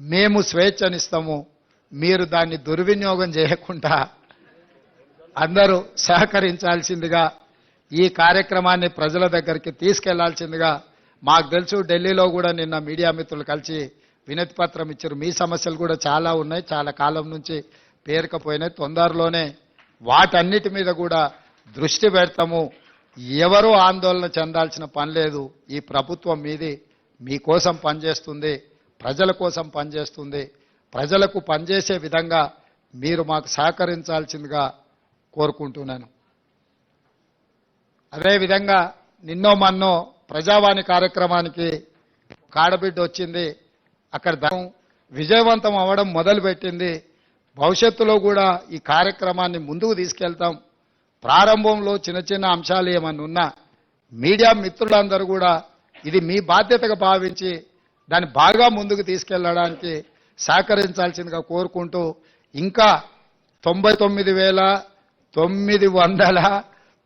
మేము స్వేచ్ఛనిస్తాము. మీరు దాన్ని దుర్వినియోగం చేయకుండా అందరూ సహకరించాల్సిందిగా ఈ కార్యక్రమాన్ని ప్రజల దగ్గరికి తీసుకెళ్ళాల్సిందిగా మాకు తెలుసు ఢిల్లీలో కూడా నిన్న మీడియా మిత్రులు కలిసి వినతి పత్రం ఇచ్చారు. మీ సమస్యలు కూడా చాలా ఉన్నాయి. చాలా కాలం నుంచి పేరుకపోయినాయి. తొందరలోనే వాటన్నిటి మీద కూడా దృష్టి పెడతాము. ఎవరూ ఆందోళన చెందాల్సిన పని లేదు. ఈ ప్రభుత్వం మీది మీకోసం పనిచేస్తుంది. ప్రజల కోసం పనిచేస్తుంది. ప్రజలకు పనిచేసే విధంగా మీరు మాకు సహకరించాల్సిందిగా కోరుకుంటున్నాను. అదేవిధంగా నిన్నో మన్నో ప్రజావాణి కార్యక్రమానికి కాడబిడ్డ వచ్చింది. అక్కడ విజయవంతం అవ్వడం మొదలుపెట్టింది. భవిష్యత్తులో కూడా ఈ కార్యక్రమాన్ని ముందుకు తీసుకెళ్తాం. ప్రారంభంలో చిన్న చిన్న అంశాలు ఏమన్నా ఉన్నా మీడియా మిత్రులందరూ కూడా ఇది మీ బాధ్యతగా భావించి దాన్ని బాగా ముందుకు తీసుకెళ్ళడానికి సహకరించాల్సిందిగా కోరుకుంటూ ఇంకా తొంభై తొమ్మిది వేల తొమ్మిది వందల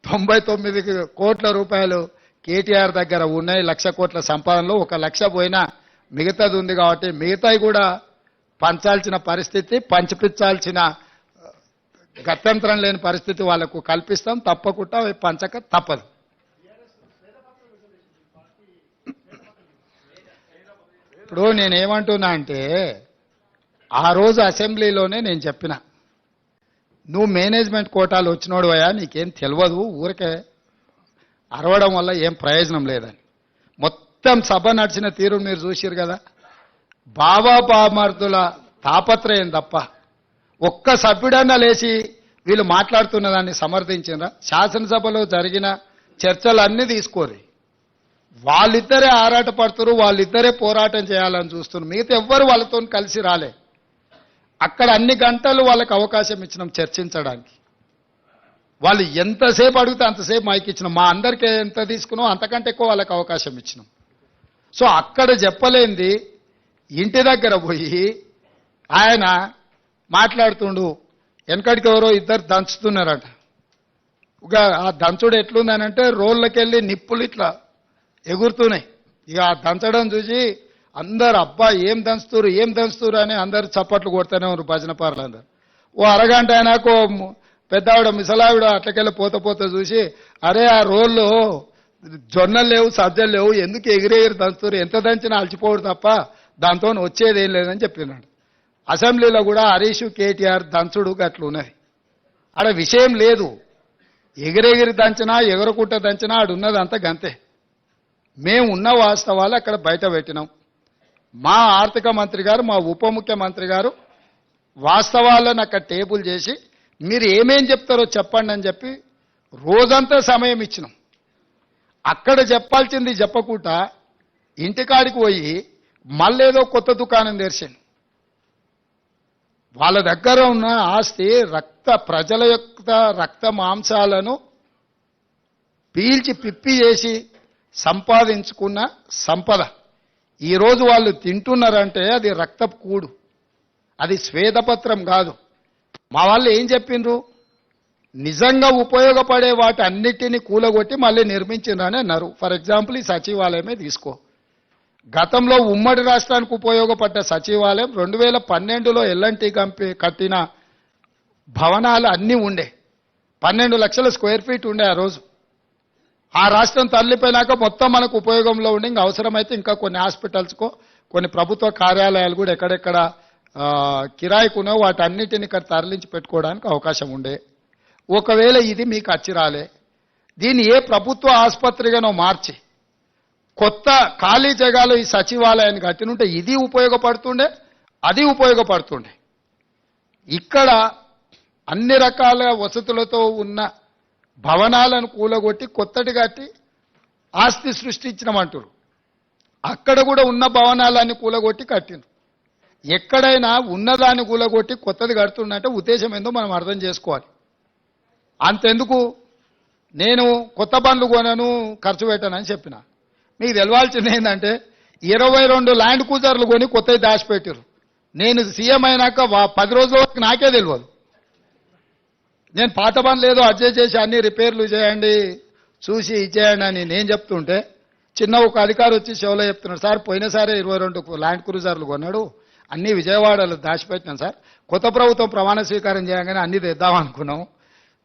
తొంభై తొమ్మిది కోట్ల రూపాయలు కేటీఆర్ దగ్గర ఉన్నాయి. లక్ష కోట్ల సంపాదనలో ఒక లక్ష పోయినా మిగతాది ఉంది కాబట్టి మిగతాయి కూడా పంచాల్సిన పరిస్థితి పంచిపించాల్సిన గత్యంతరం లేని పరిస్థితి వాళ్ళకు కల్పిస్తాం. తప్పకుండా అవి పంచక తప్పదు. ఇప్పుడు నేనేమంటున్నా అంటే ఆ రోజు అసెంబ్లీలోనే నేను చెప్పిన. నువ్వు మేనేజ్మెంట్ కోటాలు వచ్చినోడు అయ్యా నీకేం తెలియదు ఊరికే. అరవడం వల్ల ఏం ప్రయోజనం లేదని. మొత్తం సభ నడిచిన తీరు మీరు చూసిరు కదా. బాబా బామర్దుల తాపత్రయం తప్ప ఒక్క సభ్యుడన్నా లేచి వీళ్ళు మాట్లాడుతున్న దాన్ని సమర్థించినరా శాసనసభలో జరిగిన చర్చలు అన్నీ తీసుకోరు వాళ్ళిద్దరే ఆరాట పడుతున్నారు వాళ్ళిద్దరే పోరాటం చేయాలని చూస్తున్నారు. మిగతా ఎవ్వరు వాళ్ళతో కలిసి రాలే. అక్కడ అన్ని గంటలు వాళ్ళకి అవకాశం ఇచ్చినాం చర్చించడానికి. వాళ్ళు ఎంతసేపు అడిగితే అంతసేపు మైక్ ఇచ్చినాం. మా అందరికీ ఎంత తీసుకున్నాం అంతకంటే ఎక్కువ వాళ్ళకి అవకాశం ఇచ్చినాం. సో అక్కడ చెప్పలేంది. ఇంటి దగ్గర పోయి ఆయన మాట్లాడుతుండు వెనకడికి ఎవరో ఇద్దరు దంచుతున్నారట. ఇక ఆ దంచుడు ఎట్లుందనంటే రోళ్ళకెళ్ళి నిప్పులు ఇట్లా ఎగురుతున్నాయి ఇక ఆ దంచడం చూసి అందరు అబ్బా ఏం దంచుతురు ఏం దంచుతురు అని అందరు చప్పట్లు కొడతానే ఉన్నారు భజన పార్లు అందరు ఓ అరగంట ఆయనకు పెద్ద ఆవిడ పెద్దావిడ మిసలావిడ అట్లకెళ్ళి పోత పోత చూసి అరే ఆ రోళ్ళు జొన్నలు లేవు సజ్జలు లేవు ఎందుకు ఎగిరెగిరి దంచుతురు ఎంత దంచినా అలసిపోడు తప్ప దాంతో వచ్చేది ఏం లేదని చెప్పినాడు. అసెంబ్లీలో కూడా హరీష్ కేటీఆర్ దంచుడు గట్లు ఉన్నది. ఆడ విషయం లేదు. ఎగిరెగిరి దంచినా ఎగరకుంట దంచినా ఆడున్నదంతా గంతే. మేము ఉన్న వాస్తవాలు అక్కడ బయట పెట్టినాం. మా ఆర్థిక మంత్రి గారు మా ఉప ముఖ్యమంత్రి గారు వాస్తవాలను అక్కడ టేబుల్ చేసి మీరు ఏమేం చెప్తారో చెప్పండి అని చెప్పి రోజంతా సమయం ఇచ్చినాం. అక్కడ చెప్పాల్సింది చెప్పకుండా ఇంటికాడికి పోయి మళ్ళేదో కొత్త దుకాణం తెరిచాను వాళ్ళ దగ్గర ఉన్న ఆస్తి రక్త ప్రజల యొక్క రక్త మాంసాలను పీల్చి పిప్పి చేసి సంపాదించుకున్న సంపద. ఈరోజు వాళ్ళు తింటున్నారంటే అది రక్తపు కూడు. అది స్వేదపత్రం కాదు. మా వాళ్ళు ఏం చెప్పిండ్రు? నిజంగా ఉపయోగపడే వాటి అన్నిటినీ కూలగొట్టి మళ్ళీ నిర్మించిందని అన్నారు. ఫర్ ఎగ్జాంపుల్ ఈ సచివాలయమే తీసుకో. గతంలో ఉమ్మడి రాష్ట్రానికి ఉపయోగపడ్డ సచివాలయం రెండు వేల పన్నెండులో ఎల్ఎన్టీ కంపెనీ కట్టిన భవనాలు అన్నీ ఉండే. పన్నెండు లక్షల స్క్వేర్ ఫీట్ ఉండే ఆ రోజు. ఆ రాష్ట్రం తరలిపోయినాక మొత్తం మనకు ఉపయోగంలో ఉండి ఇంకా అవసరమైతే ఇంకా కొన్ని హాస్పిటల్స్కో కొన్ని ప్రభుత్వ కార్యాలయాలు కూడా ఎక్కడెక్కడ కిరాయికునో వాటన్నిటిని ఇక్కడ తరలించి పెట్టుకోవడానికి అవకాశం ఉండే. ఒకవేళ ఇది మీకు అచ్చిరాలే దీన్ని ఏ ప్రభుత్వ ఆసుపత్రిగానో మార్చి కొత్త ఖాళీ జగాలో ఈ సచివాలయాన్ని కట్టినుంటే ఇది ఉపయోగపడుతుండే అది ఉపయోగపడుతుండే. ఇక్కడ అన్ని రకాల వసతులతో ఉన్న భవనాలను కూలగొట్టి కొత్తటి కట్టి ఆస్తి సృష్టించినమంటారు అక్కడ కూడా ఉన్న భవనాలన్నీ కూలగొట్టి కట్టిండ్రు. ఎక్కడైనా ఉన్నదాన్ని కూలగొట్టి కొత్తది కడుతున్నట్టే ఉద్దేశం ఏందో మనం అర్థం చేసుకోవాలి. అంతెందుకు? నేను కొత్త బండ్లు కొనను ఖర్చు పెట్టానని చెప్పిన. మీకు తెలవాల్సింది ఏంటంటే ఇరవై రెండు ల్యాండ్ కూజర్లు కొని కొత్తవి దాచిపెట్టారు నేను సీఎం అయినాక పది రోజుల వరకు నాకే తెలియదు నేను పాత పని లేదో అడ్జస్ట్ చేసి అన్ని రిపేర్లు చేయండి చూసి ఇచ్చేయండి అని నేను చెప్తుంటే చిన్న ఒక అధికారి వచ్చి షోలో చెప్తున్నాడు సార్ పోయినసారి ఇరవై రెండు ల్యాండ్ క్రూజర్లు కొన్నాడు అన్ని విజయవాడలో దాచిపెట్టినాం సార్. కొత్త ప్రభుత్వం ప్రమాణ స్వీకారం చేయగానే అన్ని తెద్దాం అనుకున్నాం.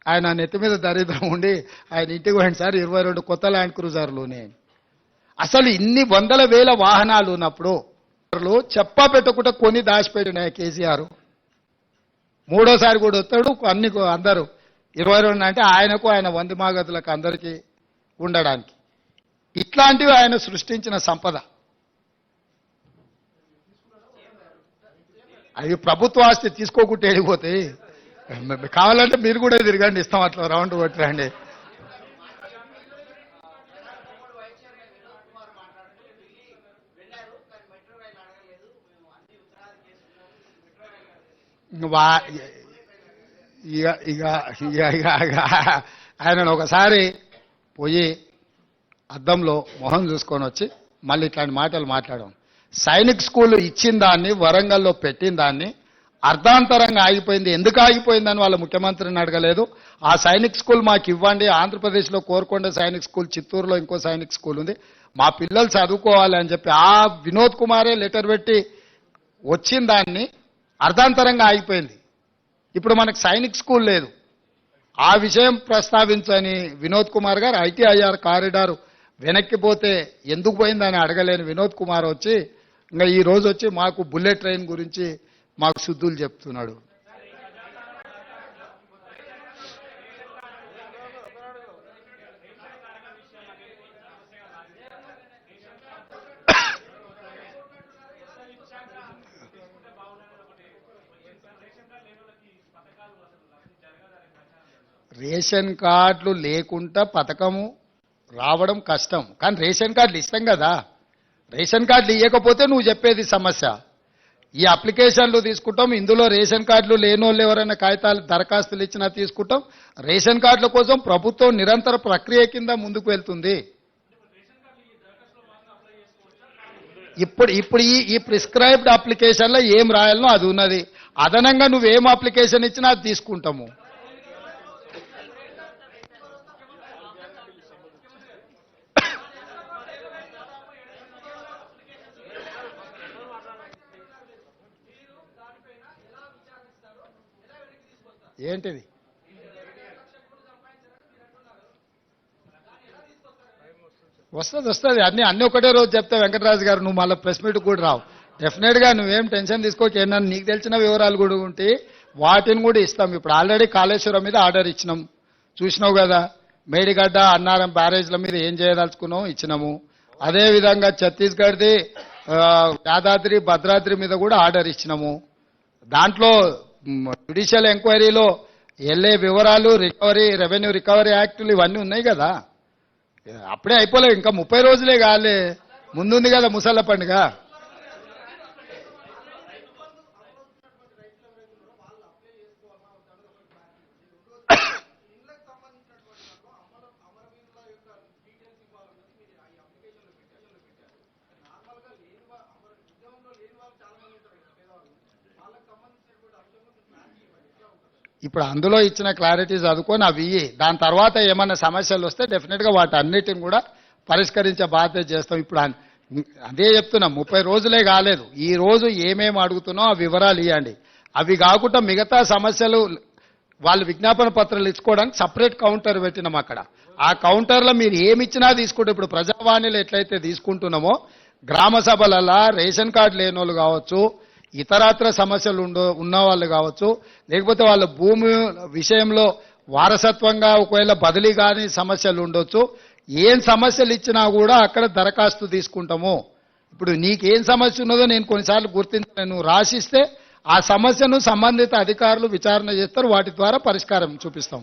ఆయన నెత్తి మీద దరిద్రం ఉండి ఆయన ఇంటికి పోయింది సార్ ఇరవై రెండు కొత్త ల్యాండ్ క్రూజర్లునే. అసలు ఇన్ని వందల వేల వాహనాలు ఉన్నప్పుడు చెప్పా పెట్టకుండా కొని దాచిపెట్టినాయి కేసీఆర్. మూడోసారి కూడా వస్తాడు. అన్ని అందరు అందరూ ఇరవై రెండు అంటే ఆయనకు ఆయన వంది మాగతులకు అందరికీ ఉండడానికి. ఇట్లాంటివి ఆయన సృష్టించిన సంపద. అవి ప్రభుత్వ ఆస్తి తీసుకోకుంటే వెళ్ళిపోతాయి. కావాలంటే మీరు కూడా తిరగండి ఇస్తాం అట్లా రౌండ్ కొట్టరండి. వా- ఇక ఇక ఇక ఇక ఇక ఆయనను ఒకసారి పోయి అద్దంలో మొహం చూసుకొని వచ్చి మళ్ళీ ఇట్లాంటి మాటలు మాట్లాడడం సైనిక్ స్కూల్ ఇచ్చిన దాన్ని వరంగల్లో పెట్టిన దాన్ని అర్ధాంతరంగా ఆగిపోయింది. ఎందుకు ఆగిపోయిందని వాళ్ళ ముఖ్యమంత్రిని అడగలేదు. ఆ సైనిక్ స్కూల్ మాకు ఇవ్వండి. ఆంధ్రప్రదేశ్లో కోరుకొండ సైనిక్ స్కూల్ చిత్తూరులో ఇంకో సైనిక్ స్కూల్ ఉంది. మా పిల్లలు చదువుకోవాలి అని చెప్పి ఆ వినోద్ కుమారే లెటర్ పెట్టి వచ్చిన దాన్ని అర్థాంతరంగా ఆగిపోయింది. ఇప్పుడు మనకు సైనిక్ స్కూల్ లేదు. ఆ విషయం ప్రస్తావించని వినోద్ కుమార్ గారు ఐటీఐఆర్ కారిడార్ వెనక్కిపోతే ఎందుకు పోయిందని అడగలేని వినోద్ కుమార్ వచ్చి ఇంకా ఈ రోజు వచ్చి మాకు బుల్లెట్ ట్రైన్ గురించి మాకు శుద్ధులు చెప్తున్నాడు. రేషన్ కార్డులు లేకుండా పథకము రావడం కష్టం. కానీ రేషన్ కార్డులు ఇస్తాం కదా. రేషన్ కార్డులు ఇవ్వకపోతే నువ్వు చెప్పేది సమస్య. ఈ అప్లికేషన్లు తీసుకుంటాం ఇందులో రేషన్ కార్డులు లేని వాళ్ళు ఎవరైనా కాగితాలు దరఖాస్తులు ఇచ్చినా తీసుకుంటాం. రేషన్ కార్డుల కోసం ప్రభుత్వం నిరంతర ప్రక్రియ కింద ముందుకు వెళ్తుంది. ఇప్పుడు ఇప్పుడు ఈ ఈ ప్రిస్క్రైబ్డ్ అప్లికేషన్లో ఏం రాయాలనో అది ఉన్నది. అదనంగా నువ్వేం అప్లికేషన్ ఇచ్చినా అది తీసుకుంటాము. ఏంటిది? వస్తుంది వస్తుంది. అన్ని అన్ని ఒకటే రోజు చెప్తే వెంకటరాజు గారు నువ్వు మళ్ళీ ప్రెస్ మీట్ కూడా రావు. డెఫినెట్గా నువ్వేం టెన్షన్ తీసుకోవచ్చు ఏమన్నా నీకు తెలిసిన వివరాలు కూడా ఉంటే వాటిని కూడా ఇస్తాం. ఇప్పుడు ఆల్రెడీ కాళేశ్వరం మీద ఆర్డర్ ఇచ్చినాం. చూసినావు కదా? మేడిగడ్డ అన్నారం బ్యారేజ్ల మీద ఏం చేయదలుచుకున్నాం? ఇచ్చినాము. అదేవిధంగా ఛత్తీస్గఢ్ది యాదాద్రి భద్రాద్రి మీద కూడా ఆర్డర్ ఇచ్చినాము. దాంట్లో జ్యుడిషియల్ ఎంక్వైరీలో వెళ్ళే వివరాలు రికవరీ రెవెన్యూ రికవరీ యాక్టులు ఇవన్నీ ఉన్నాయి కదా. అప్పుడే అయిపోలేవు ఇంకా ముప్పై రోజులే కాలే. ముందుంది కదా ముసళ్ళ పండుగ. ఇప్పుడు అందులో ఇచ్చిన క్లారిటీ చదువుకొని అవి దాని తర్వాత ఏమైనా సమస్యలు వస్తే డెఫినెట్గా వాటన్నిటిని వాటి అన్నిటిని కూడా పరిష్కరించే బాధ్యత చేస్తాం. ఇప్పుడు అన్- అదే చెప్తున్నా ముప్పై రోజులే కాలేదు. ఈ రోజు ఏమేమి అడుగుతున్నావు ఆ వివరాలు ఇవ్వండి అవి కాకుండా మిగతా సమస్యలు వాళ్ళు విజ్ఞాపన పత్రాలు ఇచ్చుకోవడానికి సపరేట్ కౌంటర్ పెట్టినాం అక్కడ. ఆ కౌంటర్లో మీరు ఏమి ఇచ్చినా తీసుకుంటే ఇప్పుడు ప్రజావాణిలో ఎట్లయితే తీసుకుంటున్నామో గ్రామ సభలలో రేషన్ కార్డు లేని వాళ్ళు కావచ్చు ఇతరత్ర సమస్యలు ఉండో ఉన్న వాళ్ళు కావచ్చు లేకపోతే వాళ్ళ భూమి విషయంలో వారసత్వంగా ఒకవేళ బదిలీ కాని సమస్యలు ఉండొచ్చు. ఏం సమస్యలు ఇచ్చినా కూడా అక్కడ దరఖాస్తు తీసుకుంటాము. ఇప్పుడు నీకేం సమస్య ఉన్నదో నేను కొన్నిసార్లు గుర్తించాను. నువ్వు రాసిస్తే ఆ సమస్యను సంబంధిత అధికారులు విచారణ చేస్తారు. వాటి ద్వారా పరిష్కారం చూపిస్తాం.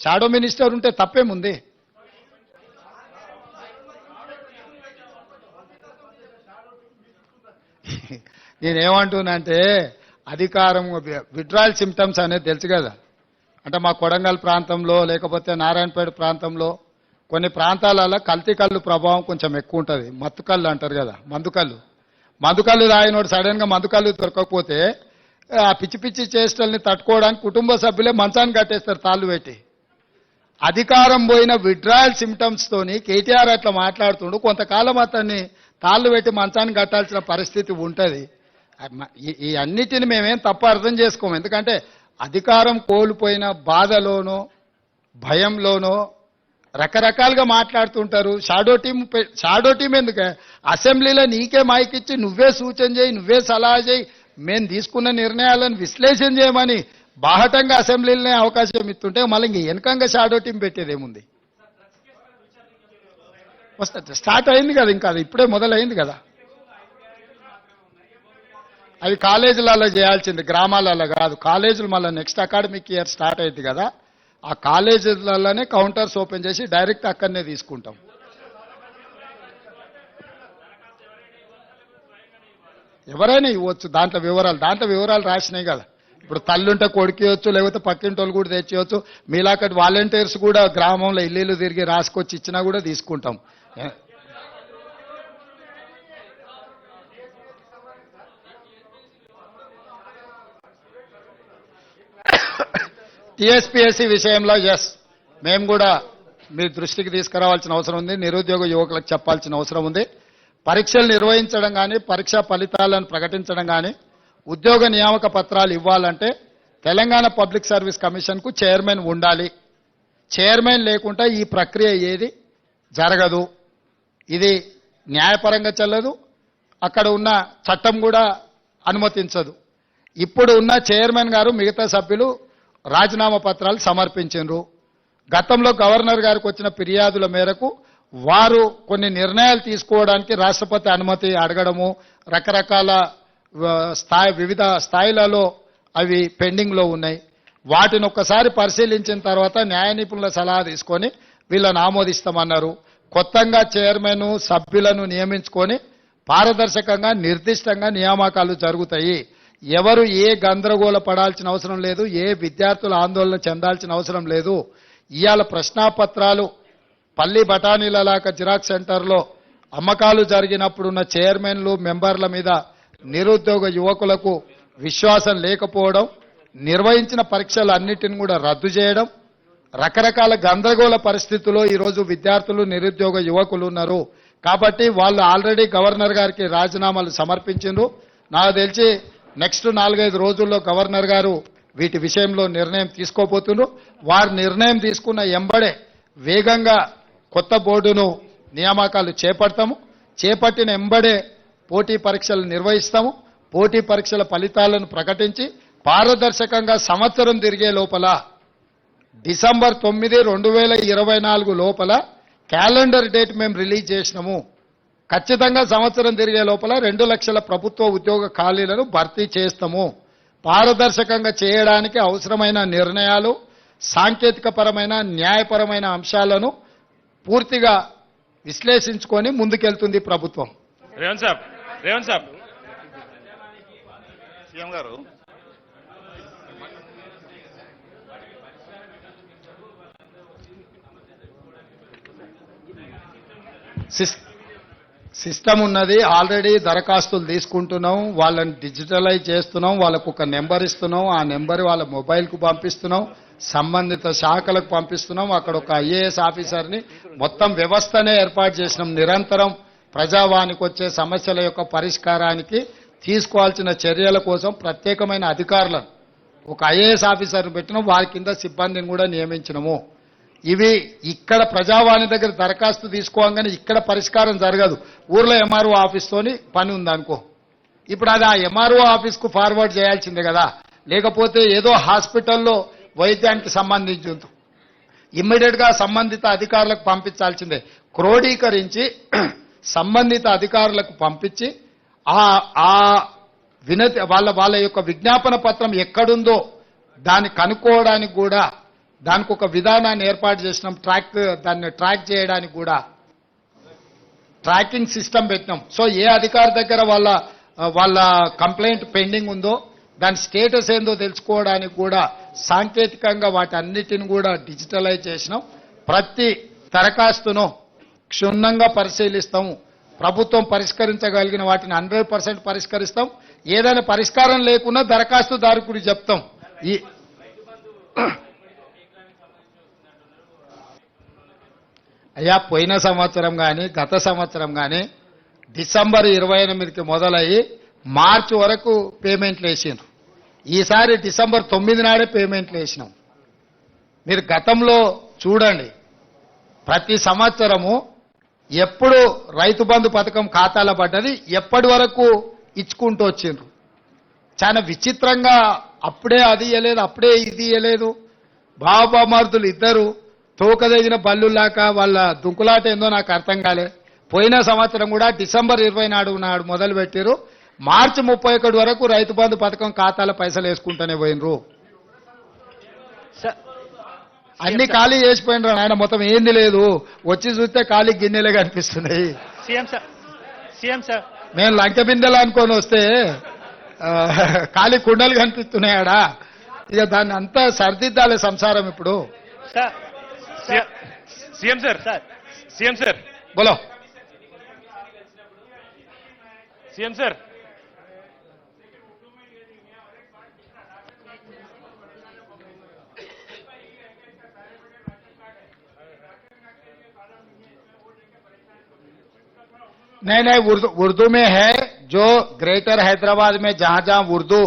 షాడో మినిస్టర్ ఉంటే తప్పేముంది? నేనేమంటున్నానంటే అధికారం విడ్రాయల్ సిమ్టమ్స్ అనేది తెలుసు కదా. అంటే మా కొడంగల్ ప్రాంతంలో లేకపోతే నారాయణపేట ప్రాంతంలో కొన్ని ప్రాంతాలలో కల్తీ కళ్ళు ప్రభావం కొంచెం ఎక్కువ ఉంటుంది. మత్తుకళ్ళు అంటారు కదా మందుకళ్ళు మందుకళ్ళు రాయినోడు సడన్గా తాగినోడు మందు కళ్ళు దొరకకపోతే ఆ పిచ్చి పిచ్చి చేష్టల్ని తట్టుకోవడానికి కుటుంబ సభ్యులే మంచాన్ని కట్టేస్తారు తాళ్ళు పెట్టి. అధికారం పోయిన విడ్రాయల్ సిమ్టమ్స్ తోని కేటీఆర్ అట్లా మాట్లాడుతుండు. కొంతకాలం అతన్ని తాళ్ళు పెట్టి మంచాన్ని కట్టాల్సిన పరిస్థితి ఉంటుంది. ఈ అన్నిటిని మేమేం తప్ప అర్థం చేసుకోము. ఎందుకంటే అధికారం కోల్పోయిన బాధలోనో భయంలోనో రకరకాలుగా మాట్లాడుతుంటారు. షాడో టీం షాడో టీం ఎందుకు? అసెంబ్లీలో నీకే మైక్ ఇచ్చి నువ్వే సూచన చేయి నువ్వే సలహా చేయి. మేము తీసుకున్న నిర్ణయాలను విశ్లేషణ చేయమని బాహటంగా అసెంబ్లీలోనే అవకాశం ఇస్తుంటే మళ్ళీ ఇంక వెనకంగా షాడో టీం పెట్టేదేముంది? వస్తా స్టార్ట్ అయింది కదా ఇంకా అది ఇప్పుడే మొదలైంది కదా. అవి కాలేజీలలో చేయాల్సింది గ్రామాలలో కాదు. కాలేజీలు మళ్ళీ నెక్స్ట్ అకాడమిక్ ఇయర్ స్టార్ట్ అయింది కదా. ఆ కాలేజీలలోనే కౌంటర్స్ ఓపెన్ చేసి డైరెక్ట్ అక్కడనే తీసుకుంటాం. ఎవరైనా ఇవ్వచ్చు దాంట్లో వివరాలు దాంట్లో వివరాలు రాసినాయి కదా. ఇప్పుడు తల్లుంటే కొడుకేయచ్చు లేకపోతే పక్కింటి వాళ్ళు కూడా తెచ్చేయచ్చు. మీలాకటి వాలంటీర్స్ కూడా గ్రామంలో ఇల్లు తిరిగి రాసుకొచ్చి ఇచ్చినా కూడా తీసుకుంటాం. టీఎస్పీఎస్సీ విషయంలో ఎస్ మేము కూడా మీ దృష్టికి తీసుకురావాల్సిన అవసరం ఉంది. నిరుద్యోగ యువకులకు చెప్పాల్సిన అవసరం ఉంది. పరీక్షలు నిర్వహించడం కానీ పరీక్షా ఫలితాలను ప్రకటించడం కానీ ఉద్యోగ నియామక పత్రాలు ఇవ్వాలంటే తెలంగాణ పబ్లిక్ సర్వీస్ కమిషన్కు చైర్మన్ ఉండాలి. చైర్మన్ లేకుండా ఈ ప్రక్రియ ఏది జరగదు. ఇది న్యాయపరంగా చెల్లదు. అక్కడ ఉన్న చట్టం కూడా అనుమతించదు. ఇప్పుడు ఉన్న చైర్మన్ గారు మిగతా సభ్యులు రాజీనామా పత్రాలు సమర్పించారు గతంలో గవర్నర్ గారికి వచ్చిన ఫిర్యాదుల మేరకు వారు కొన్ని నిర్ణయాలు తీసుకోవడానికి రాష్ట్రపతి అనుమతి అడగడము రకరకాల స్థాయి వివిధ స్థాయిలలో అవి పెండింగ్లో ఉన్నాయి. వాటిని ఒక్కసారి పరిశీలించిన తర్వాత న్యాయ నిపుణుల సలహా తీసుకొని వీళ్ళని ఆమోదిస్తామన్నారు. కొత్తగా చైర్మన్ సభ్యులను నియమించుకొని పారదర్శకంగా నిర్దిష్టంగా నియామకాలు జరుగుతాయి. ఎవరు ఏ గందరగోళ పడాల్సిన అవసరం లేదు ఏ విద్యార్థులు ఆందోళన చెందాల్సిన అవసరం లేదు. ఇవాళ ప్రశ్నాపత్రాలు పల్లి బఠానీలలాక జిరాక్స్ సెంటర్లో అమ్మకాలు జరిగినప్పుడున్న చైర్మన్లు మెంబర్ల మీద నిరుద్యోగ యువకులకు విశ్వాసం లేకపోవడం నిర్వహించిన పరీక్షలు అన్నిటిని కూడా రద్దు చేయడం రకరకాల గందరగోళ పరిస్థితుల్లో ఈరోజు విద్యార్థులు నిరుద్యోగ యువకులు ఉన్నారు. కాబట్టి వాళ్ళు ఆల్రెడీ గవర్నర్ గారికి రాజీనామాలు సమర్పించిండ్రు. నాకు తెలిసి నెక్స్ట్ నాలుగైదు రోజుల్లో గవర్నర్ గారు వీటి విషయంలో నిర్ణయం తీసుకోబోతున్నారు వారు నిర్ణయం తీసుకున్న ఎంబడే వేగంగా కొత్త బోర్డును నియామకాలు చేపడతాము. చేపట్టిన ఎంబడే పోటీ పరీక్షలు నిర్వహిస్తాము. పోటీ పరీక్షల ఫలితాలను ప్రకటించి పారదర్శకంగా సంవత్సరం తిరిగే లోపల డిసెంబర్ తొమ్మిది రెండు వేల ఇరవై నాలుగు లోపల క్యాలెండర్ డేట్ మేము రిలీజ్ చేసినాము. ఖచ్చితంగా సంవత్సరం తిరిగే లోపల రెండు లక్షల ప్రభుత్వ ఉద్యోగ ఖాళీలను భర్తీ చేస్తాము. పారదర్శకంగా చేయడానికి అవసరమైన నిర్ణయాలు సాంకేతికపరమైన న్యాయపరమైన అంశాలను పూర్తిగా విశ్లేషించుకొని ముందుకెళ్తుంది ప్రభుత్వం. రేవంత్ సాబ్. రేవంత్ సాబ్. సీఎం గారు. సిస్- సిస్టమ్ ఉన్నది ఆల్రెడీ దరఖాస్తులు తీసుకుంటున్నాం వాళ్ళని డిజిటలైజ్ చేస్తున్నాం వాళ్ళకు ఒక నెంబర్ ఇస్తున్నాం ఆ నెంబర్ వాళ్ళ మొబైల్కు పంపిస్తున్నాం సంబంధిత శాఖలకు పంపిస్తున్నాం అక్కడ ఒక ఐఏఎస్ ఆఫీసర్ని మొత్తం వ్యవస్థనే ఏర్పాటు చేసినాం నిరంతరం ప్రజావానికి వచ్చే సమస్యల యొక్క పరిష్కారానికి తీసుకోవాల్సిన చర్యల కోసం ప్రత్యేకమైన అధికారులను ఒక ఐఏఎస్ ఆఫీసర్ని పెట్టిన వారి కింద సిబ్బందిని కూడా నియమించినము. ఇవి ఇక్కడ ప్రజావాణి దగ్గర దరఖాస్తు తీసుకోగానే ఇక్కడ పరిష్కారం జరగదు. ఊర్లో ఎంఆర్ఓ ఆఫీస్తోని పని ఉందనుకో. ఇప్పుడు అది ఆ ఎంఆర్ఓ ఆఫీస్కు ఫార్వర్డ్ చేయాల్సిందే కదా. లేకపోతే ఏదో హాస్పిటల్లో వైద్యానికి సంబంధించి ఇమ్మీడియట్గా సంబంధిత అధికారులకు పంపించాల్సిందే. క్రోడీకరించి సంబంధిత అధికారులకు పంపించి ఆ ఆ వినతి వాళ్ళ వాళ్ళ యొక్క విజ్ఞాపన పత్రం ఎక్కడుందో దాన్ని కనుక్కోవడానికి కూడా దానికి ఒక విధానాన్ని ఏర్పాటు చేసినాం. ట్రాక్ దాన్ని ట్రాక్ చేయడానికి కూడా ట్రాకింగ్ సిస్టమ్ పెట్టినాం. సో ఏ అధికారి దగ్గర వాళ్ళ వాళ్ళ కంప్లైంట్ పెండింగ్ ఉందో దాని స్టేటస్ ఏందో తెలుసుకోవడానికి కూడా సాంకేతికంగా వాటన్నిటిని కూడా డిజిటలైజ్ చేసినాం. ప్రతి దరఖాస్తును క్షుణ్ణంగా పరిశీలిస్తాము ప్రభుత్వం పరిష్కరించగలిగిన వాటిని హండ్రెడ్ పర్సెంట్ పరిష్కరిస్తాం. ఏదైనా పరిష్కారం లేకున్నా దరఖాస్తుదారుకుడు చెప్తాం. ఈ అయ్యా పోయిన సంవత్సరం కానీ గత సంవత్సరం కానీ డిసెంబర్ ఇరవై ఎనిమిదికి మొదలయ్యి మార్చి వరకు పేమెంట్లు వేసిండ్రు. ఈసారి డిసెంబర్ తొమ్మిది నాడే పేమెంట్లు వేసినాం. మీరు గతంలో చూడండి. ప్రతి సంవత్సరము ఎప్పుడు రైతు బంధు పథకం ఖాతాలో పడ్డది ఎప్పటి వరకు ఇచ్చుకుంటూ వచ్చిండ్రు. చాలా విచిత్రంగా అప్పుడే అది ఇయ్యలేదు అప్పుడే ఇది ఇయ్యలేదు. బాబామర్దులు ఇద్దరు తోకదగిన బల్లులాక వాళ్ళ దుంకులాట ఏందో నాకు అర్థం కాలే. పోయిన సంవత్సరం కూడా డిసెంబర్ ఇరవై నాడు నాడు మొదలు పెట్టారు మార్చి ముప్పై ఒకటి వరకు రైతు బంధు పథకం ఖాతాల పైసలు వేసుకుంటూనే పోయినరు అన్ని ఖాళీ చేసిపోయినరా ఆయన మొత్తం ఏంది లేదు. వచ్చి చూస్తే ఖాళీ గిన్నెలే కనిపిస్తున్నాయి. CM sir CM sir. లంక బిందెలు అనుకొని వస్తే ఖాళీ కుండలు కనిపిస్తున్నాయాడా? ఇక దాన్ని అంతా సరిదిద్దాలి సంసారం ఇప్పుడు. CM sir. CM sir. బోలో. సీఎం సార్ नहीं नहीं उर्दू में है जो ग्रेटर हैदराबाद में जहाँ जहाँ उर्दू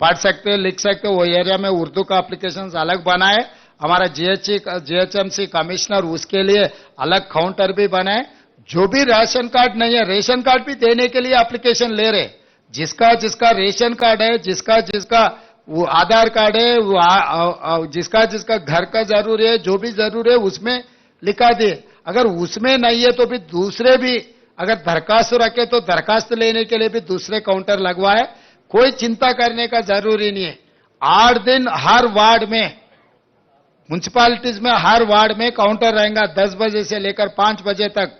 पढ़ सकते लिख सकते वो एरिया में उर्दू का एप्लीकेशन अलग बनाए हमारा जीएचसी जीएचएमसी कमिश्नर उसके लिए अलग काउंटर भी बनाए जो भी राशन कार्ड नहीं है रेशन कार्ड भी देने के लिए एप्लीकेशन ले रहे जिसका जिसका रेशन कार्ड है जिसका जिसका वो आधार कार्ड है वो आ, आ, आ, जिसका जिसका घर का ज़रूरी है जो भी ज़रूरी है उसमें लिखा दिए अगर उसमें नहीं है तो भी दूसरे भी अगर दरखास्त रखे तो दरखास्त लेने के लिए भी दूसरे काउंटर लगवाए। कोई चिंता करने का ज़रूरी नहीं है। आठ दिन हर वार्ड में म्यूनसिपालिटीज में हर वार्ड में काउंटर रहेगा। दस बजे से लेकर पाँच बजे तक।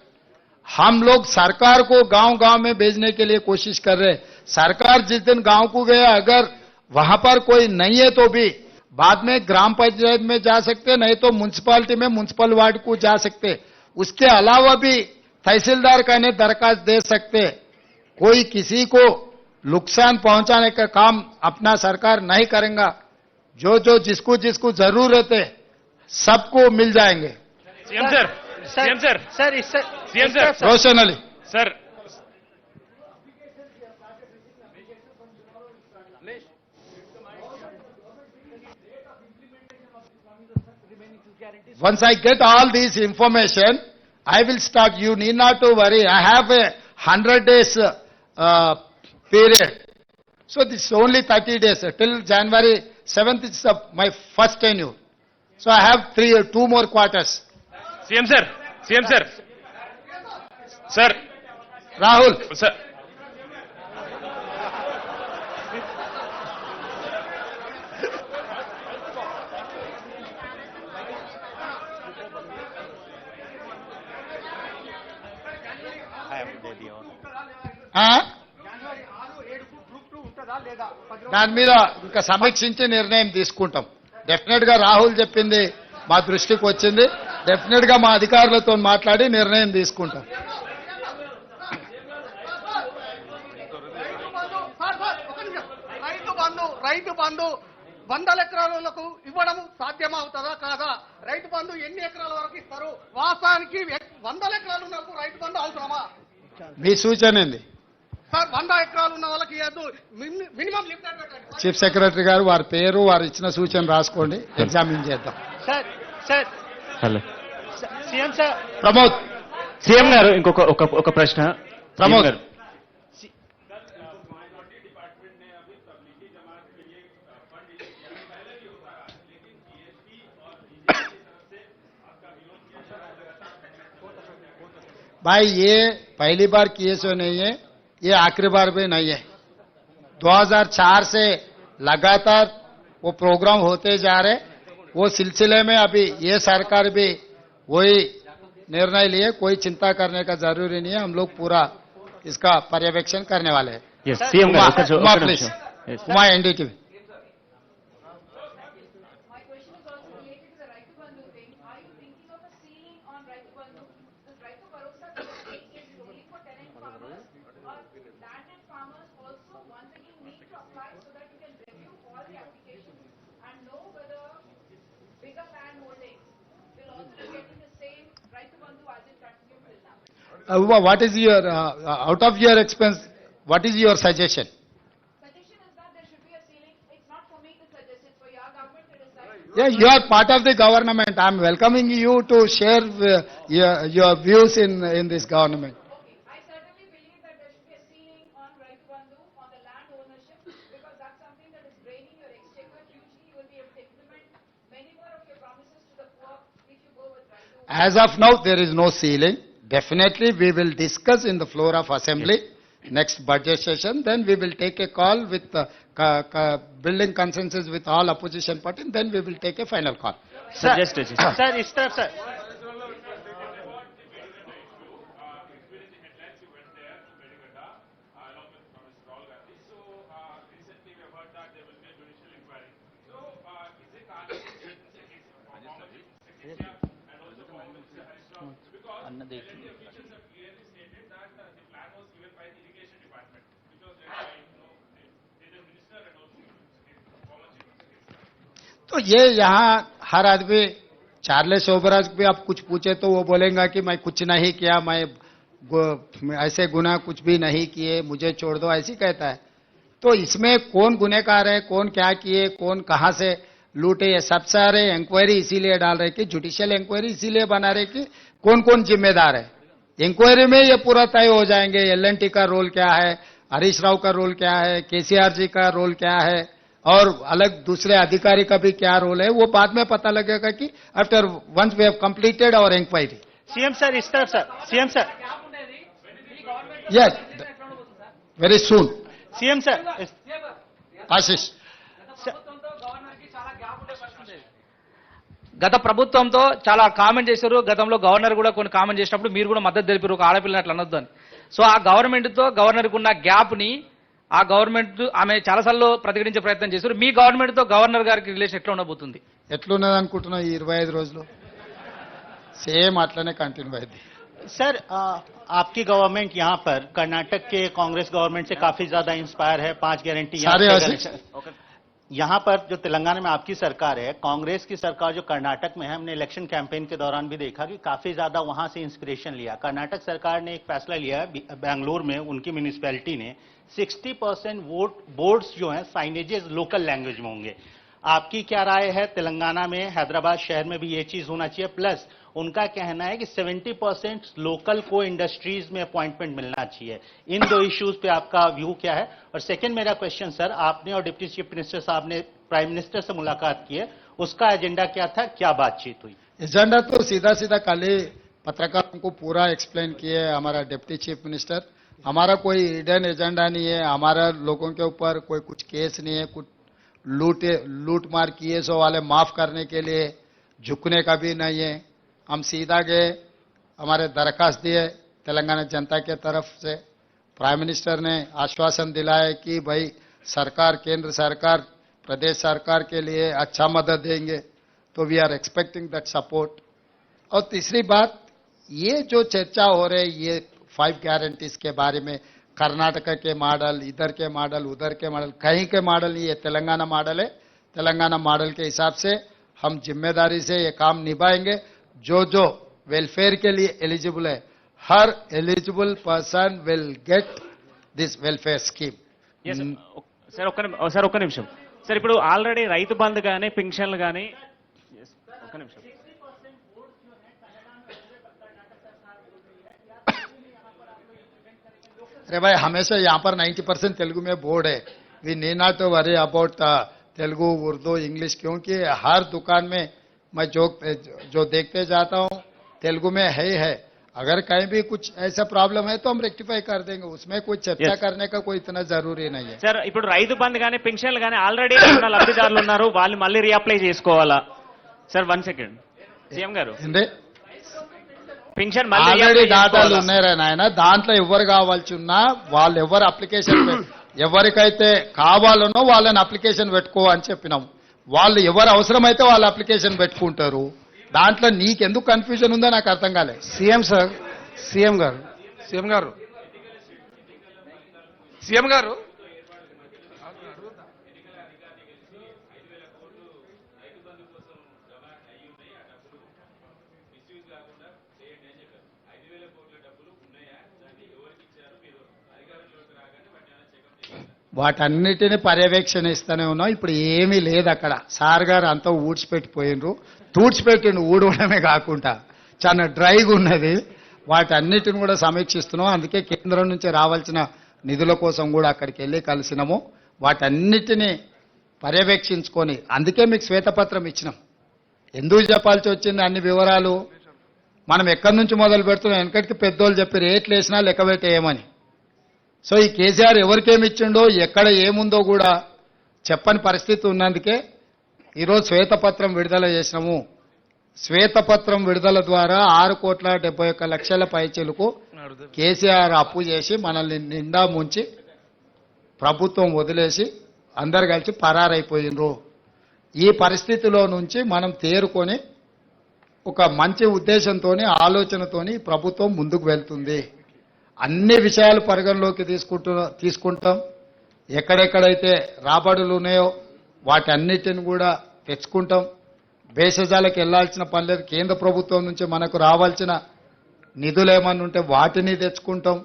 हम लोग सरकार को गाँव गाँव में भेजने के लिए कोशिश कर रहे हैं। सरकार जिस दिन गाँव को गया, अगर वहाँ पर कोई नहीं है तो भी बाद में ग्राम पंचायत में जा सकते नहीं तो म्यूनसिपालिटी में म्यूनसिपल वार्ड को जा सकते उसके अलावा भी तहसीलदार कहने दरखास्त दे सकते। कोई किसी को नुकसान पहुँचाने का काम अपना सरकार नहीं करेगा। जो जो जिसको जिसको ज़रूरत है सबको मिल जाएँगे। CM sir CM sir. Sir CM sir. Roshan Ali. Sir. Once I get all these information, I will start. You need not to worry. I have a 100 days uh, period. So this is only 30 days. Till January 7th is my first tenure. So I have three, two more quarters. CM sir, CM sir. Sir. Rahul. Sir. దాని మీద ఇంకా సమీక్షించి నిర్ణయం తీసుకుంటాం. డెఫినెట్గా రాహుల్ చెప్పింది మా దృష్టికి వచ్చింది. డెఫినెట్గా మా అధికారులతో మాట్లాడి నిర్ణయం తీసుకుంటాం. రైతు బంధు రైతు బంధు వందల ఎకరాలకు ఇవ్వడం సాధ్యమవుతుందా కాదా? రైతు బంధు ఎన్ని ఎకరాల వరకు ఇస్తారు? వాస్తవానికి ఎ- వందల ఎకరాలు ఉన్నప్పుడు రైతు బంధు అవసరమా? మీ సూచన ఏంది? సార్ వంద ఎకరాలు ఉన్న వాళ్ళకి ఇవ్వద్దు మిని- మినిమం లిమిట్ పెట్టండి చీఫ్ సెక్రటరీ గారు వారి పేరు వారు ఇచ్చిన సూచన రాసుకోండి ఎగ్జామిన్ చేద్దాం sir sir hello CM sir Pramod CM గారు ఇంకొక ఒక ఒక ప్రశ్న ప్రమోద్. సీఎం గారు भाई ये पहली बार किए सो नहीं है ये आखिरी बार भी नहीं है। 2004 से लगातार वो प्रोग्राम होते जा रहे वो सिलसिले में अभी ये सरकार भी वही निर्णय लिए कोई चिंता करने का ज़रूरी नहीं है हम लोग पूरा इसका पर्यवेक्षण करने वाले हैं। CM please. NDTV Uh, what is your uh, out of your expense what is your suggestion Suggestion is that there should be a ceiling. It's not for me to suggest, it's for your government to decide. Yeah, you are part of the government. I'm welcoming you to share uh, your, your views in, in this government. Okay, I certainly believe that there should be a ceiling on Raitu Bandhu, on the land ownership, because that's something that is draining your exchequer hugely. You will be able to implement many more of your promises to the poor if you go with Raitu. As of now, there is no ceiling. Definitely we will discuss in the floor of assembly yes. next budget session. Then we will take a call with uh, building consensus with all opposition party. Then we will take a final call. Sir, sir, sir, sir, sir. तो ये यहाँ हर आदमी Charles Sobhraj भी आप कुछ पूछे तो वो बोलेगा कि मैं कुछ नहीं किया, मैं ऐसे गुना कुछ भी नहीं किए, मुझे छोड़ दो, ऐसी कहता है। तो इसमें कौन गुनेगार है, कौन क्या किए, कौन कहाँ से लूटे, ये सब सारे इंक्वायरी इसीलिए डाल रहे कि जुडिशियल इंक्वायरी इसीलिए बना रहे कि कौन कौन जिम्मेदार है। इंक्वायरी में ये पूरा तय हो जाएँगे एलएनटी का रोल क्या है हरीश राव का रोल क्या है केसीआर जी का रोल क्या है और अलग दूसरे अधिकारी का भी क्या रोल है वो बाद में पता लगेगा कि after once we have completed और इंक्वायरी सीएम सर इस तरफ sir CM sir yes very soon CM sir इस- आशीष గత ప్రభుత్వంతో చాలా కామెంట్ చేశారు గతంలో గవర్నర్ కూడా కొన్ని కామెంట్ చేసినప్పుడు మీరు కూడా మద్దతు తెలిపారు ఒక ఆడపిల్లని అట్లా అనొద్దు అని సో ఆ గవర్నమెంట్ తో గవర్నర్ ఉన్న గ్యాప్ ని ఆ గవర్నమెంట్ ఆమె చాలాసార్లు ప్రతిఘటించే ప్రయత్నం చేశారు మీ గవర్నమెంట్ తో గవర్నర్ గారికి రిలేషన్ ఎట్లా ఉండబోతుంది ఎట్లున్నది అనుకుంటున్నావు ఈ ఇరవై ఐదు రోజులు సేమ్ అట్లనే కంటిన్యూ అయింది सर आ, आपकी गवर्नमेंट यहाँ पर कर्नाटक के कांग्रेस गवर्नमेंट से काफी ज्यादा इंस्पायर है पांच गारंटी यहाँ पर जो तेलंगाना में आपकी सरकार है, कांग्रेस की सरकार जो कर्नाटक में है, हमने इलेक्शन कैंपेन के दौरान भी देखा कि काफ़ी ज़्यादा वहाँ से इंस्पिरेशन लिया। कर्नाटक सरकार ने एक फैसला लिया बेंगलुरु में उनकी म्यूनिसपैलिटी ने। 60 परसेंट वोट बोर्ड्स जो हैं साइनेजेस लोकल लैंग्वेज में होंगे। आपकी क्या राय है? तेलंगाना में, हैदराबाद शहर में भी ये चीज़ होना चाहिए। प्लस उनका कहना है कि 70 परसेंट लोकल को इंडस्ट्रीज़ में अपॉइंटमेंट मिलना चाहिए। इन दो इश्यूज़ पे आपका व्यू क्या है? और सेकंड मेरा क्वेश्चन सर आपने और डिप्टी चीफ मिनिस्टर साहब ने प्राइम मिनिस्टर से मुलाकात की है। उसका एजेंडा क्या था? क्या बातचीत हुई? एजेंडा तो सीधा सीधा काले पत्रकारों को पूरा एक्सप्लेन किए हमारा डिप्टी चीफ मिनिस्टर हमारा कोई हिडन एजेंडा नहीं है। हमारा लोगों के ऊपर कोई कुछ केस नहीं है। कुछ लूट लूट मार किए सो वाले माफ़ करने के लिए, झुकने का भी नहीं है। हम सीधा गए, हमारे दरखास्त दिए, तेलंगाना जनता के तरफ़ से। प्राइम मिनिस्टर ने आश्वासन दिलाया कि भाई, सरकार, केंद्र सरकार, प्रदेश सरकार के लिए अच्छा मदद देंगे। तो we are expecting that support और तीसरी बात, ये जो चर्चा हो रही, ये फाइव गारंटीज के बारे में, कर्नाटक के मॉडल इधर के मॉडल उधर के मॉडल कहीं के मॉडल ये तेलंगाना मॉडल है। तेलंगाना मॉडल के हिसाब से हम ज़िम्मेदारी से ये काम निभाएँगे। जो जो वेलफेयर के लिए एलिजिबल है हर eligible person will get this welfare scheme sir ఒక్క నిమి- సార్ ఒక్క నిమిషం సార్ ఇప్పుడు ఆల్రెడీ రైతు బంధు కానీ పింఛన్లు కానీ ఒక్క నిమిషం अरे भाई हमेशा यहाँ पर 90 परसेंट तेलुगु में बोर्ड है we need not worry about Telugu Urdu English क्योंकि हर दुकान में मैं जो जो देखते जाता हूँ तेलुगु में है ही है अगर कहीं भी कुछ ऐसा प्रॉब्लम है तो हम रेक्टिफाई कर देंगे उसमें कोई चर्चा Yes. करने का कोई इतना जरूरी नहीं है సార్ ఇప్పుడు రైతు బంధు కానీ పెన్షన్లు కానీ ఆల్రెడీ ఉన్న లబ్ధిదారులు ఉన్నారు వాళ్ళు మళ్ళీ రీఅప్లై చేసుకోవాలా సార్ వన్ సెకండ్ సీఎం గారు ఏంటి పెన్షన్ మళ్ళీ ఆల్రెడీ reapply డాటాలు చేసుకోవాలా? ఉన్నాయి నాయన దాంట్లో ఎవరు కావాల్సి ఉన్నా వాళ్ళు ఎవరు అప్లికేషన్ పె- ఎవరికైతే కావాలనో వాళ్ళని అప్లికేషన్ పెట్టుకో అని చెప్పినాం వాళ్ళు ఎవరు అవసరమైతే వాళ్ళు అప్లికేషన్ పెట్టుకుంటారు. దాంట్లో నీకెందుకు కన్ఫ్యూజన్ ఉందో నాకు అర్థం కాలేదు CM sir CM garu. CM garu. CM garu. వాటన్నిటిని పర్యవేక్షణిస్తూనే ఉన్నాం. ఇప్పుడు ఏమీ లేదు అక్కడ. సార్ గారు అంతా ఊడ్చిపెట్టిపోయినరు తూడ్చిపెట్టిండు ఊడవడమే కాకుండా. చాలా డ్రైగా ఉన్నది. వాటన్నిటిని కూడా సమీక్షిస్తున్నాం. అందుకే కేంద్రం నుంచి రావాల్సిన నిధుల కోసం కూడా అక్కడికి వెళ్ళి కలిసినాము. వాటన్నిటిని పర్యవేక్షించుకొని అందుకే మీకు శ్వేతపత్రం ఇచ్చినాం. ఎందుకు చెప్పాల్సి వచ్చింది? అన్ని వివరాలు మనం ఎక్కడి నుంచి మొదలు పెడుతున్నాం? వెనకటికి పెద్దోళ్ళు చెప్పి రేట్లు వేసినా లెక్క పెట్టేయమని. సో ఈ కేసీఆర్ ఎవరికేమి ఇచ్చిండో ఎక్కడ ఏముందో కూడా చెప్పని పరిస్థితి ఉన్నందుకే ఈరోజు శ్వేతపత్రం విడుదల చేసినాము. శ్వేతపత్రం విడుదల ద్వారా ఆరు కోట్ల డెబ్బై ఒక్క లక్షల పైచీలకు కేసీఆర్ అప్పు చేసి మనల్ని నిండా ముంచి ప్రభుత్వం వదిలేసి అందరు కలిసి పరారైపోయినరు. ఈ పరిస్థితిలో నుంచి మనం తేరుకొని ఒక మంచి ఉద్దేశంతో ఆలోచనతోని ప్రభుత్వం ముందుకు వెళ్తుంది. అన్ని విషయాలు పరిగణలోకి తీసుకుంటూ తీసుకుంటాం. ఎక్కడెక్కడైతే రాబడులు ఉన్నాయో వాటన్నిటిని కూడా తెచ్చుకుంటాం. భేషజాలకు వెళ్ళాల్సిన పని లేదు. కేంద్ర ప్రభుత్వం నుంచి మనకు రావాల్సిన నిధులు ఏమన్నా ఉంటే వాటిని తెచ్చుకుంటాం.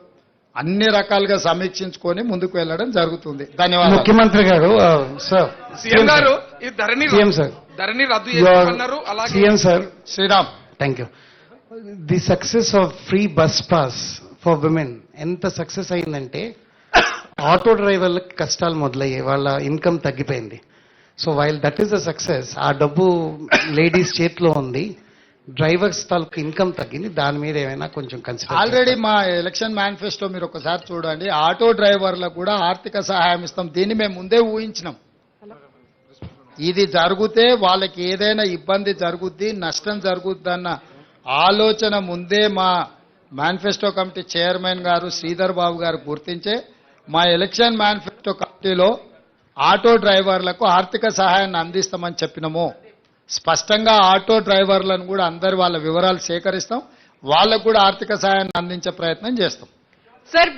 అన్ని రకాలుగా సమీక్షించుకొని ముందుకు వెళ్ళడం జరుగుతుంది. ధన్యవాదాలు. ముఖ్యమంత్రి గారు సార్. సీఎం గారు ఈ ధరణి సీఎం సార్. ధరణి రద్దు యువర్ చేస్తున్నారు. అలాగే CM sir. Sriram. Thank you the success of free bus pass for women ఎంత సక్సెస్ అయిందంటే ఆటో డ్రైవర్లకు కష్టాలు మొదలయ్యాయి. వాళ్ళ ఇన్కమ్ తగ్గిపోయింది. So while that is the success ఆ డబ్బు లేడీస్ చేతిలో ఉంది. డ్రైవర్స్ తాలూకు ఇన్కమ్ తగ్గింది. దాని మీద ఏమైనా కొంచెం కన్సిడర్ ఆల్రెడీ మా ఎలక్షన్ మేనిఫెస్టో మీరు ఒకసారి చూడండి. ఆటో డ్రైవర్లకు కూడా ఆర్థిక సహాయం ఇస్తాం. దీన్ని మేము ముందే ఊహించినాం. ఇది జరిగితే వాళ్ళకి ఏదైనా ఇబ్బంది జరుగుద్ది నష్టం జరుగుద్దన్న ఆలోచన ముందే మా మేనిఫెస్టో కమిటీ చైర్మన్ గారు శ్రీధర్ బాబు గారు గుర్తించే మా ఎలక్షన్ మేనిఫెస్టో కమిటీలో ఆటో డ్రైవర్లకు ఆర్థిక సహాయాన్ని అందిస్తామని చెప్పినాము. స్పష్టంగా ఆటో డ్రైవర్లను కూడా అందరి వాళ్ళ వివరాలు సేకరిస్తాం. వాళ్ళకు కూడా ఆర్థిక సహాయాన్ని అందించే ప్రయత్నం చేస్తాం. సార్